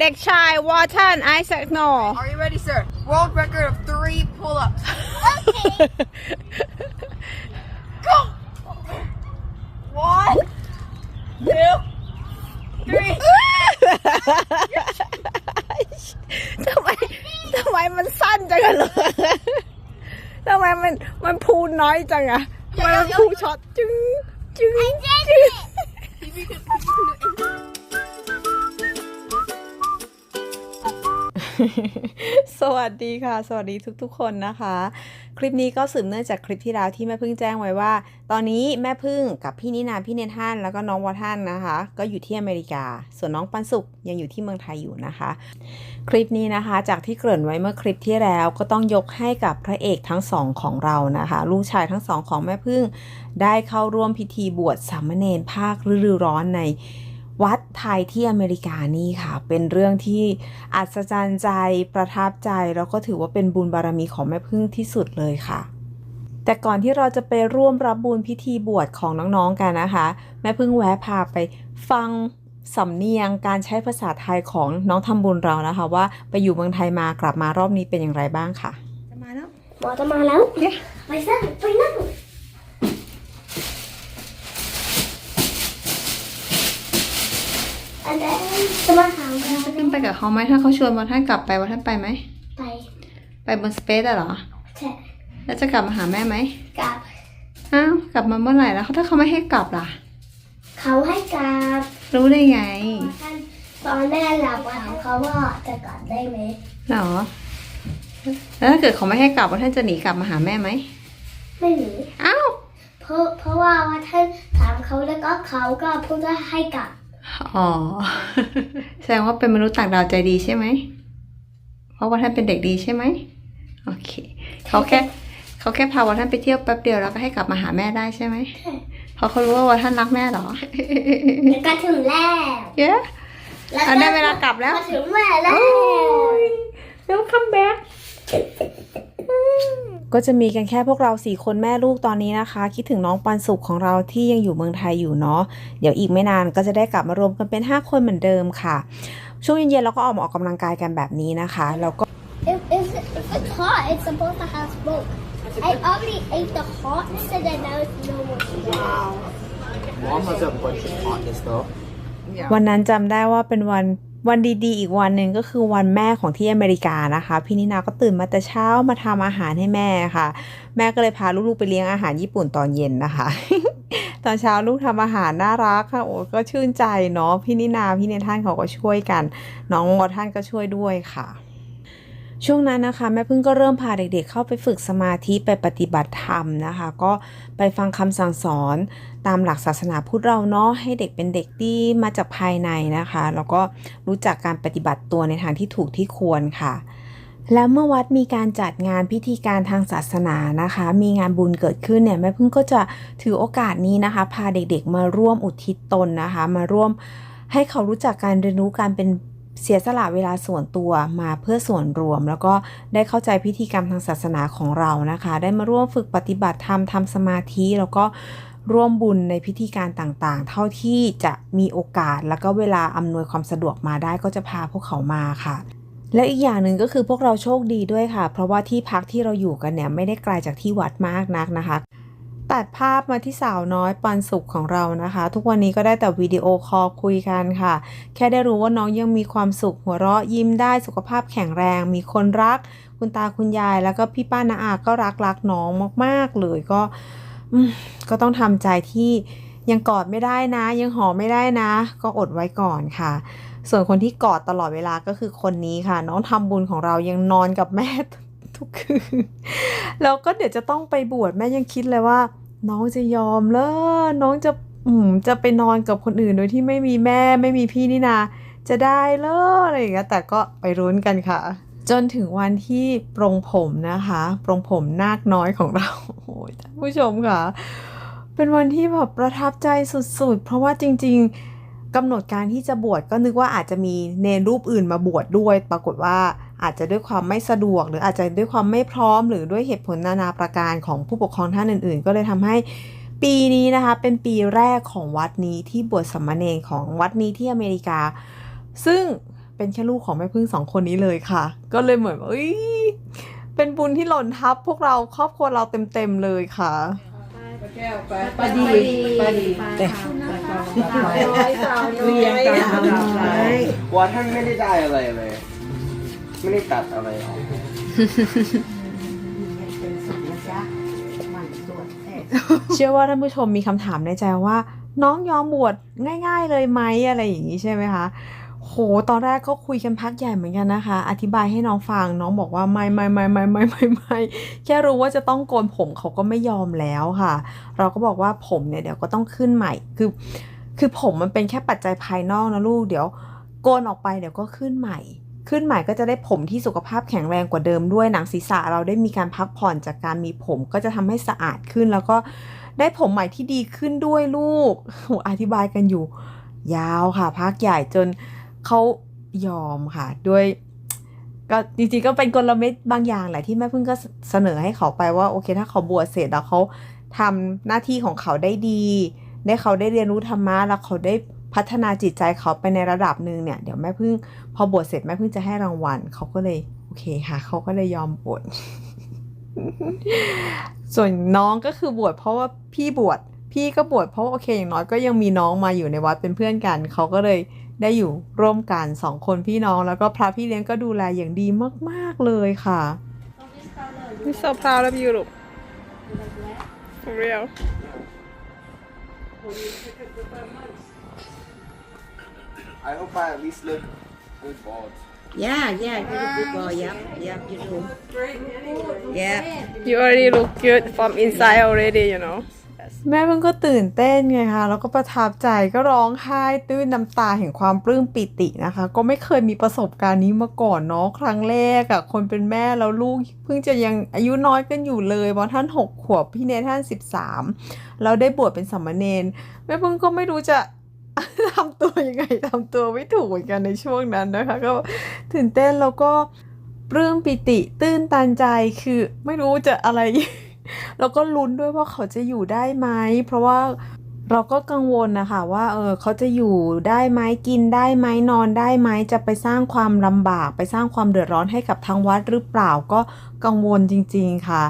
เด็กชายวอชันไอแซคโน Are you ready, sir? World record of three pull-ups. Go. One, two, three. ทำไมทำไมมันสั้นจังอะเลยทำไมมันมันพูนน้อยจังอะทำไมมันพูช็อตจึงจึงจึง สวัสดีค่ะ สวัสดีทุกๆ คนนะคะ คลิปนี้ก็สืบเนื่องจากคลิปที่แล้วที่แม่พึ่งแจ้งไว้ว่า ตอนนี้แม่พึ่งกับพี่นินาพี่เนท่านแล้วก็น้องวอท่านนะคะ ก็อยู่ที่อเมริกา ส่วนน้องปันสุกยังอยู่ที่เมืองไทยอยู่นะคะ คลิปนี้นะคะจากที่เกริ่นไว้เมื่อคลิปที่แล้วก็ต้องยกให้กับพระเอกทั้งสองของเรานะคะ ลูกชายทั้งสองของแม่พึ่งได้เข้าร่วมพิธีบวชสามเณรภาคฤดูร้อนใน วัดไทยที่อเมริกานี่ค่ะ เป็นเรื่องที่อัศจรรย์ใจประทับใจ แล้วก็ถือว่าเป็นบุญบารมีของแม่พึ่งที่สุดเลยค่ะ แต่ก่อนที่เราจะไปร่วมรับบุญพิธีบวชของน้องๆกันนะคะ แม่พึ่งแวะพาไปฟังสำเนียงการใช้ภาษาไทยของน้องทำบุญเรานะคะ ว่าไปอยู่เมืองไทยมากลับมารอบนี้เป็นอย่างไรบ้างค่ะ จะมาแล้วหมอจะมาแล้วเนี่ยไปซะไปนั่งอันนั้น จะมาหาเราขึ้นไปกับเขาไหมถ้าเขาชวนมาท่านกลับไปว่าท่านไปไหมไปไปบนสเปซอะเหรอแช่แล้วจะกลับมาหาแม่ไหมกับอ้าวกลับมาเมื่อไหร่แล้วถ้าเขาไม่ให้กลับล่ะ เขาให้กับ รู้ได้ไงท่านตอนแม่หลับถามเขาว่าจะกลับได้ไหมเหรอแล้วถ้าเกิดเขาไม่ให้กลับว่าท่านจะหนีกลับมาหาแม่ไหมไม่หนีอ้าวเพราะเพราะว่าว่าท่านถามเขาแล้วก็เขาก็พูดว่าให้กลับ อ๋อ แสดงว่าเป็นมนุษย์ต่างดาวใจดีใช่ไหม เพราะว่าท่านเป็นเด็กดีใช่ไหม โอเค เขาแค่เขาแค่พาว่าท่านไปเที่ยวแป๊บเดียวแล้วก็ให้กลับมาหาแม่ได้ใช่ไหมใช่เพราะเขารู้ว่าว่าท่านรักแม่เหรอแล้วก็ถึงแล้วเย้แล้วอันได้เวลากลับแล้วมาถึงแม่แล้ว Welcome back ก็ จะมีกันแค่พวกเราสี่คนแม่ลูกตอนนี้นะคะ คิดถึงน้องปันสุขของเราที่ยังอยู่เมืองไทยอยู่เนาะเดี๋ยวอีกไม่นานก็จะได้กลับมารวมกันเป็น 5 คนเหมือนเดิมค่ะ ช่วงเย็นๆเราก็ออกมาออกกำลังกายกันแบบนี้นะคะแล้วก็ If, if, if it's hot, it's supposed to have smoke. I already ate the hotness and then now it's no more smoke. Mom has a bunch of hotness though. วันนั้นจำได้ว่าเป็นวัน วันดีๆ อีกวันหนึ่งก็คือวันแม่ของที่อเมริกานะคะ พี่นินาก็ตื่นมาแต่เช้ามาทำอาหารให้แม่ค่ะ แม่ก็เลยพาลูกๆไปเลี้ยงอาหารญี่ปุ่นตอนเย็นนะคะ ตอนเช้าลูกทำอาหารน่ารักค่ะโอ้ก็ชื่นใจเนาะพี่นินาพี่เนท่านเขาก็ช่วยกัน น้องวอท่านก็ช่วยด้วยค่ะ ช่วงนั้นนะคะแม่พึ่งก็เริ่มพาเด็กๆ เข้าไปฝึกสมาธิไปปฏิบัติธรรมนะคะ ก็ไปฟังคำสั่งสอนตามหลักศาสนาพุทธเราเนาะให้เด็กเป็นเด็กที่มาจากภายในนะคะ แล้วก็รู้จักการปฏิบัติตัวในทางที่ถูกที่ควรค่ะ แล้วเมื่อวัดมีการจัดงานพิธีการทางศาสนานะคะ มีงานบุญเกิดขึ้นเนี่ยแม่พึ่งก็จะถือโอกาสนี้นะคะ พาเด็กๆ มาร่วมอุทิศตนนะคะ มาร่วมให้เขารู้จักการเรียนรู้การเป็น เสียสละเวลาส่วนตัวมาเพื่อส่วนรวม แล้วก็ได้เข้าใจพิธีกรรมทางศาสนาของเรานะคะ ได้มาร่วมฝึกปฏิบัติธรรมทำสมาธิแล้วก็ร่วมบุญในพิธีการต่างๆ เท่าที่จะมีโอกาสแล้วก็เวลาอำนวยความสะดวกมาได้ก็จะพาพวกเขามาค่ะ และอีกอย่างหนึ่งก็คือพวกเราโชคดีด้วยค่ะ เพราะว่าที่พักที่เราอยู่กันเนี่ยไม่ได้ไกลจากที่วัดมากนักนะคะ ตัดภาพมาที่สาวน้อยปันสุขของเรานะคะ ทุกวันนี้ก็ได้แต่วิดีโอคอลคุยกันค่ะ แค่ได้รู้ว่าน้องยังมีความสุขหัวเราะยิ้มได้สุขภาพแข็งแรง มีคนรัก คุณตาคุณยาย แล้วก็พี่ป้านาอาก็รักรักน้องมากๆเลยก็ก็ต้องทำใจที่ยังกอดไม่ได้นะ ยังหอมไม่ได้นะ ก็อดไว้ก่อนค่ะ ส่วนคนที่กอดตลอดเวลาก็คือคนนี้ค่ะ น้องทำบุญของเรายังนอนกับแม่ ทุกคืนแล้วก็เดี๋ยวจะต้องไปบวชแม่ยังคิดเลยว่า น้องจะยอมเลอน้องจะอืมจะไปนอนกับคนอื่นโดยที่ไม่มีแม่ไม่มีพี่นี่นา จะได้เลออะไรอย่างเงี้ยแต่ก็ไปรุ้นกันค่ะ จนถึงวันที่ปรงผมนะคะปรงผมนาคน้อยของเราโอ้ยท่านผู้ชมค่ะ เป็นวันที่แบบประทับใจสุดๆ เพราะว่าจริง ๆกำหนดการที่จะบวชก็นึกว่าอาจจะมีเนรรูปอื่นมาบวชดด้วย ปรากฏว่า อาจจะด้วยความไม่สะดวก หรืออาจจะด้วยความไม่พร้อม หรือด้วยเหตุผลนานาประการของผู้ปกครองท่านอื่น ๆ ก็เลยทำให้ปีนี้นะคะ เป็นปีแรกของวัดนี้ที่บวชสามเณรของวัดนี้ที่อเมริกา ซึ่งเป็นแค่ลูกของแม่พึ่งสองคนนี้เลยค่ะ ก็เลยเหมือนเอ้ยเป็นบุญที่หล่นทับพวกเราครอบครัวเราเต็มๆเลยค่ะป้าดีปาดีแต่เรียงตามลำไส้ว่าท่านไม่ได้ได้อะไรเลย ไม่ได้ตัดอะไรออกเชื่อว่าท่านผู้ชมมีคำถามในใจว่า น้องยอมบวชง่าย ๆ เลยไหมอะไรอย่างนี้ใช่ไหมคะโห ตอนแรกก็คุยกันพักใหญ่เหมือนกันนะคะ อธิบายให้น้องฟัง น้องบอกว่าไม่ไม่ไม่ไม่ไม่ไม่ไม่แค่รู้ว่าจะต้องโกนผมเขาก็ไม่ยอมแล้วค่ะ เราก็บอกว่าผมเนี่ยเดี๋ยวก็ต้องขึ้นใหม่ คือ คือผมมันเป็นแค่ปัจจัยภายนอกนะลูก เดี๋ยวโกนออกไปเดี๋ยวก็ขึ้นใหม่ ขึ้นใหม่ก็จะได้ผมที่สุขภาพแข็งแรงกว่าเดิมด้วยหนังศีรษะเราได้มีการพักผ่อนจากการมีผมก็จะทำให้สะอาดขึ้น แล้วก็ได้ผมใหม่ที่ดีขึ้นด้วยลูกอธิบายกันอยู่ ยาวค่ะพักใหญ่จนเขายอมค่ะ ด้วยก็จริงๆก็เป็นกลเม็ดบางอย่างแหละที่แม่พึ่งก็เสนอให้เขาไปว่าโอเค ถ้าเขาบวชเสร็จแล้วเขาทำหน้าที่ของเขาได้ดี ได้เขาได้เรียนรู้ธรรมะแล้วเขาได้ พัฒนาจิตใจเขาไปในระดับหนึ่งเนี่ยเดี๋ยวแม่พึ่งพอบวชเสร็จแม่พึ่งจะให้รางวัลเขาก็เลยโอเคค่ะเขาก็เลยยอมบวชส่วนน้องก็คือบวชเพราะว่าพี่บวชพี่ก็บวชเพราะว่าโอเคอย่างน้อยก็ยังมีน้องมาอยู่ในวัดเป็นเพื่อนกันเขาก็เลยได้อยู่ร่วมกันสองคนพี่น้องแล้วก็พระพี่เลี้ยงก็ดูแลอย่างดีมาก ๆ เลยค่ะ I'm so proud of you ลูก for real I hope I at least look good bald Yeah, yeah, you're a good boy. Yep, yep, you do. Yeah. you already look good from inside already you know แม่เพิ่งก็ตื่นเต้นไงคะแล้วก็ประทับใจก็ร้องไห้ตื้นน้ำตาแห่งความปลื้มปิตินะคะ ก็ไม่เคยมีประสบการณ์นี้มาก่อนเนาะครั้งแรกอะคนเป็นแม่แล้วลูกเพิ่งจะยังอายุน้อยกันอยู่เลยเพราะท่านหกขวบพี่เนท่านสิบสามแล้วได้บวชเป็นสามเณรแม่เพิ่งก็ไม่รู้จะ ทำตัวยังไงทำตัวไม่ถูกเหมือนกันในช่วงนั้นนะคะ ก็ตื่นเต้นแล้วก็ปลื้มปิติตื้นตันใจคือไม่รู้จะอะไร แล้วก็ลุ้นด้วยว่าเขาจะอยู่ได้ไหมเพราะว่าเราก็กังวลนะคะว่าเออเขาจะอยู่ได้ไหมกินได้ไหมนอนได้ไหมจะไปสร้างความลำบาก ไปสร้างความเดือดร้อนให้กับทางวัดหรือเปล่าก็กังวลจริง ๆค่ะ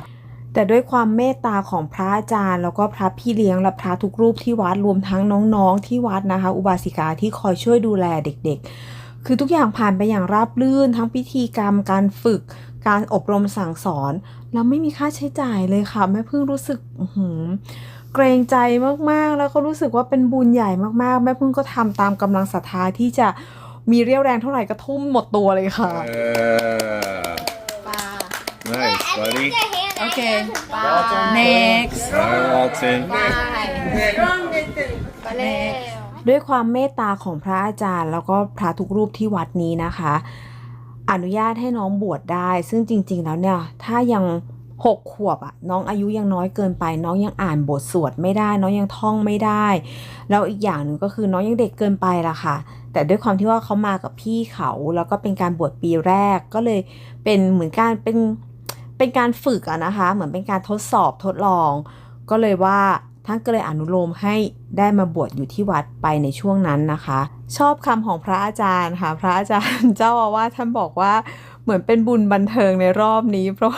แต่ด้วยความเมตตาของพระอาจารย์ แล้วก็พระพี่เลี้ยงและพระทุกรูปที่วัดรวมทั้งน้องๆ ที่วัดนะคะ อุบาสิกาที่คอยช่วยดูแลเด็กๆ คือทุกอย่างผ่านไปอย่างราบรื่น ทั้งพิธีกรรมการฝึก การอบรมสั่งสอน แล้วไม่มีค่าใช้จ่ายเลยค่ะแม่เพิ่งรู้สึกอื้อหือเกรงใจมากๆ แล้วก็รู้สึกว่าเป็นบุญใหญ่มากๆ แม่เพิ่งก็ทำตามกำลังศรัทธาที่จะมีเรี่ยวแรงเท่าไหร่ก็ทุ่มหมดตัวเลยค่ะ Nice, buddy. Okay. Bye. Next. Bye, Walton. ด้วยความเมตตาของพระอาจารย์ แล้วก็พระทุกรูปที่วัดนี้นะคะ อนุญาตให้น้องบวชได้ ซึ่งจริง ๆ แล้วเนี่ย ถ้ายังหกขวบอะน้องอายุยังน้อยเกินไป น้องยังอ่านบทสวดไม่ได้ น้องยังท่องไม่ได้ แล้วอีกอย่างหนึ่งก็คือน้องยังเด็กเกินไปละค่ะ แต่ด้วยความที่ว่าเขามากับพี่เขา แล้วก็เป็นการบวชปีแรกก็เลยเป็นเหมือนการเป็น เป็นการฝึกอะนะคะ เหมือนเป็นการทดสอบทดลอง ก็เลยว่าท่านก็เลยอนุโลมให้ได้มาบวชอยู่ที่วัดไปในช่วงนั้นนะคะ ชอบคำของพระอาจารย์ค่ะ พระอาจารย์เจ้าอาวาสท่านบอกว่าเหมือนเป็นบุญบันเทิงในรอบนี้ เพราะ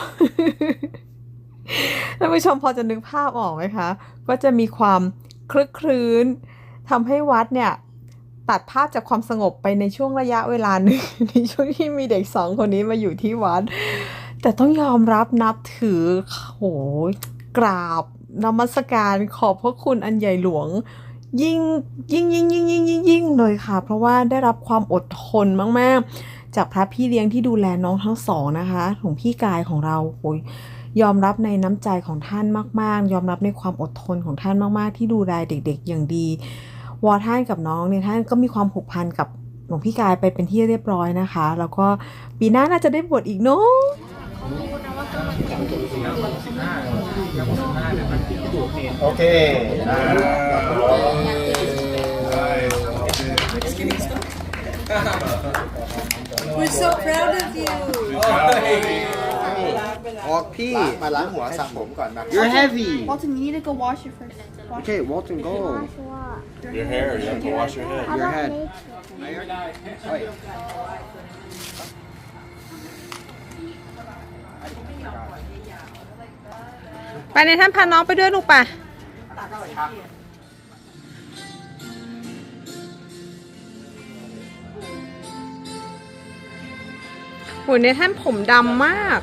ท่านผู้ชมพอจะนึกภาพออกไหมคะ ก็จะมีความคลึกครื้นทำให้วัดเนี่ยตัดภาพจากความสงบไปในช่วงระยะเวลาหนึ่งในช่วงที่มีเด็กสองคนนี้มาอยู่ที่วัด แต่ต้องยอมรับนับถือโหกราบนมัสการขอบพระคุณอันใหญ่หลวง ยิ่งยิ่งยิ่งยิ่งยิ่งยิ่งยิ่งเลยค่ะ เพราะว่าได้รับความอดทนมาก ๆ จากพระพี่เลี้ยงที่ดูแลน้องทั้งสองนะคะของพี่กายของเราโอ้ยยอมรับในน้ำใจของท่านมาก ๆ ยอมรับในความอดทนของท่านมาก ๆ ที่ดูแลเด็ก ๆ อย่างดี วอท่านกับน้องเนี่ยท่านก็มีความผูกพันกับหลวงพี่กายไปเป็นที่เรียบร้อยนะคะ แล้วก็ปีหน้าน่าจะได้บวชอีกเนาะ Okay. We're so proud of you. ออกพี่ ล้างมาล้างหัวสระผมก่อนมา You're heavy Walton, you need to go wash it first. Wash Okay Walton go Wash what? Your hair, you have to wash your head. How Your about head. ไปในท่านพาน้องไปด้วยลูกปะโหในท่านผมดำมาก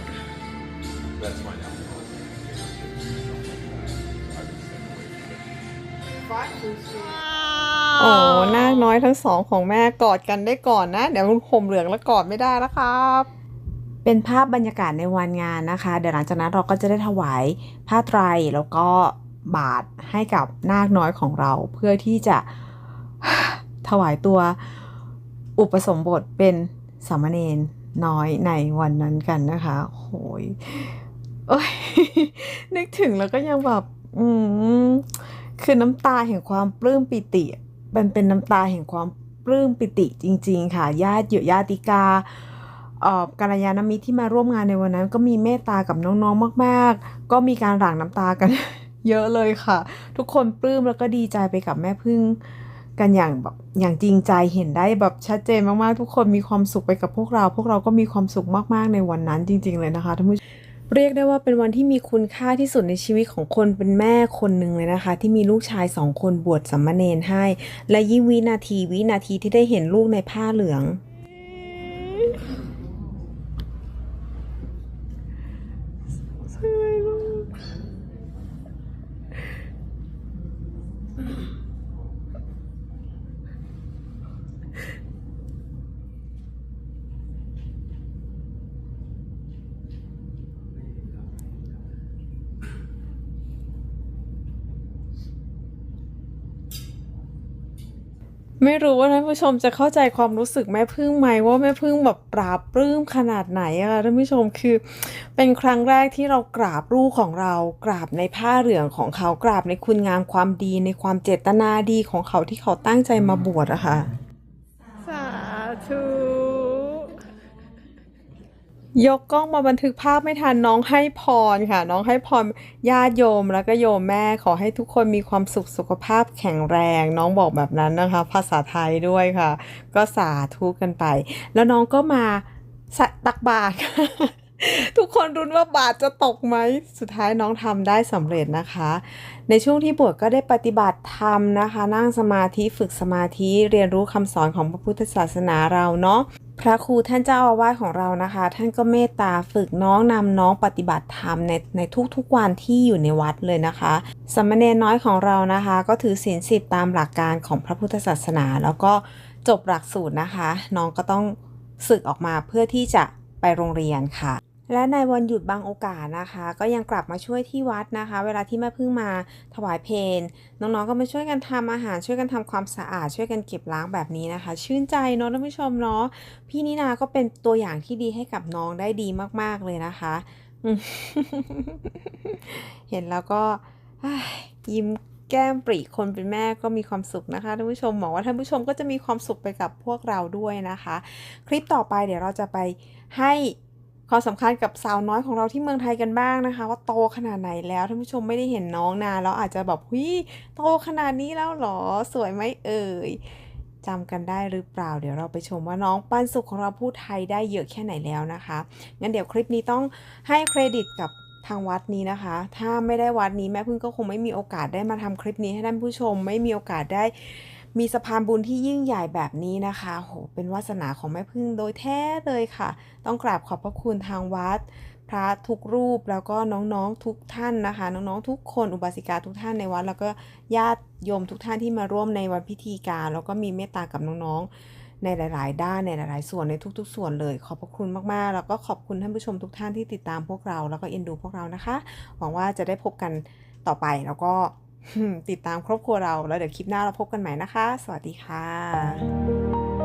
โอ้นาคน้อยทั้งสองของแม่กอดกันได้ก่อนนะ เดี๋ยวผมเหลืองแล้วกอดไม่ได้แล้วครับ เป็นภาพบรรยากาศในวันงานนะคะ เดี๋ยวหลังจากนั้นเราก็จะได้ถวายผ้าไตรแล้วก็บาตรให้กับนาคน้อยของเรา เพื่อที่จะถวายตัวอุปสมบทเป็นสามเณรน้อยในวันนั้นกันนะคะโหยโอ้ยนึกถึงแล้วก็ยังแบบอืมคือน้ำตาแห่งความปลื้มปิติมันเป็นน้ำตาแห่งความปลื้มปิติจริง ๆ ค่ะญาติเยอะญาติกา อ่อกัลยาณมิตรที่มาร่วมงานในวันนั้น ก็มีเมตตากับน้องๆมาก ๆ ก็มีการหลั่งน้ำตากัน เยอะเลยค่ะ ทุกคนปลื้มแล้วก็ดีใจไปกับแม่พึ่งกันอย่างแบบอย่างจริงใจเห็นได้แบบชัดเจนมากๆ ทุกคนมีความสุขไปกับพวกเรา พวกเราก็มีความสุขมากๆในวันนั้นจริง ๆ เลยนะคะท่านผู้ชมเรียกได้ว่าเป็นวันที่มีคุณค่าที่สุดในชีวิตของคนเป็นแม่คนหนึ่งเลยนะคะ ที่มีลูกชายสองคนบวชสัมมาเนรให้ และยิ่งวินาทีวินาทีที่ได้เห็นลูกในผ้าเหลือง ไม่รู้ว่าท่านผู้ชมจะเข้าใจความรู้สึกแม่พึ่งไหมว่าแม่พึ่งแบบปราบปลื้มขนาดไหนอะคะท่านผู้ชมคือเป็นครั้งแรกที่เรากราบลูกของเรากราบในผ้าเหลืองของเขากราบในคุณงามความดีในความเจตนาดีของเขาที่เขาตั้งใจมาบวชอะค่ะ สาธุ ยกกล้องมาบันทึกภาพไม่ทันน้องให้พรค่ะ น้องให้พรญาติโยมแล้วก็โยมแม่ขอให้ทุกคนมีความสุขสุขภาพแข็งแรง น้องบอกแบบนั้นนะคะ ภาษาไทยด้วยค่ะ ก็สาธุกันไป แล้วน้องก็มาสะตักบาตร ทุกคนรุ้นว่าบาตรจะตกไหม สุดท้ายน้องทำได้สำเร็จนะคะ ในช่วงที่บวชก็ได้ปฏิบัติธรรมนะคะ นั่งสมาธิฝึกสมาธิเรียนรู้คำสอนของพระพุทธศาสนาเราเนาะพระครูท่านเจ้าอาวาสของเรานะคะ ท่านก็เมตตาฝึกน้องนำน้องปฏิบัติธรรมในในทุกๆวันที่อยู่ในวัดเลยนะคะสามเณรน้อยของเรานะคะ ก็ถือศีลสิบตามหลักการของพระพุทธศาสนา แล้วก็จบหลักสูตรนะคะ น้องก็ต้องศึกออกมาเพื่อที่จะไปโรงเรียนค่ะ และในวันหยุดบางโอกาสนะคะ ก็ยังกลับมาช่วยที่วัดนะคะ เวลาที่แม่พึ่งมาถวายเพลน้องๆก็มาช่วยกันทำอาหารช่วยกันทำความสะอาด ช่วยกันเก็บล้างแบบนี้นะคะ ชื่นใจเนาะท่านผู้ชมเนาะพี่นินาก็เป็นตัวอย่างที่ดีให้กับน้องได้ดีมากๆเลยนะคะ เห็นแล้วก็ยยิ้มแก้มปรีคนเป็นแม่ก็มีความสุขนะคะท่านผู้ชมหวังว่าท่านผู้ชมก็จะมีความสุขไปกับพวกเราด้วยนะคะ คลิปต่อไปเดี๋ยวเราจะไปให้ ความสำคัญกับสาวน้อยของเราที่เมืองไทยกันบ้างนะคะ ว่าโตขนาดไหนแล้วท่านผู้ชมไม่ได้เห็นน้องนานแล้วอาจจะแบบหุยโตขนาดนี้แล้วหรอสวยไหมเอ่ยจำกันได้หรือเปล่า เดี๋ยวเราไปชมว่าน้องปันสุขของเราพูดไทยได้เยอะแค่ไหนแล้วนะคะงั้นเดี๋ยวคลิปนี้ต้องให้เครดิตกับทางวัดนี้นะคะ ถ้าไม่ได้วัดนี้แม่พึ่งก็คงไม่มีโอกาสได้มาทำคลิปนี้ให้ท่านผู้ชม ไม่มีโอกาสได้ มีสะพานบุญที่ยิ่งใหญ่แบบนี้นะคะโหเป็นวาสนาของแม่พึ่งโดยแท้เลยค่ะ ต้องกราบขอบพระคุณทางวัด พระทุกรูปแล้วก็น้องๆทุกท่านนะคะ น้องๆทุกคนอุบาสิกาทุกท่านในวัด แล้วก็ญาติโยมทุกท่านที่มาร่วมในวันพิธีการ แล้วก็มีเมตตากับน้องๆ ในหลายๆ ด้านในหลายๆ ส่วนในทุก ๆ ส่วนเลย ขอบพระคุณมากๆ แล้วก็ขอบคุณท่านผู้ชมทุกท่านที่ติดตามพวกเรา แล้วก็เอ็นดูพวกเรานะคะ หวังว่าจะได้พบกันต่อไปแล้วก็ ติดตามครอบครัวเราแล้วเดี๋ยวคลิปหน้าเราพบกันใหม่นะคะ สวัสดีค่ะ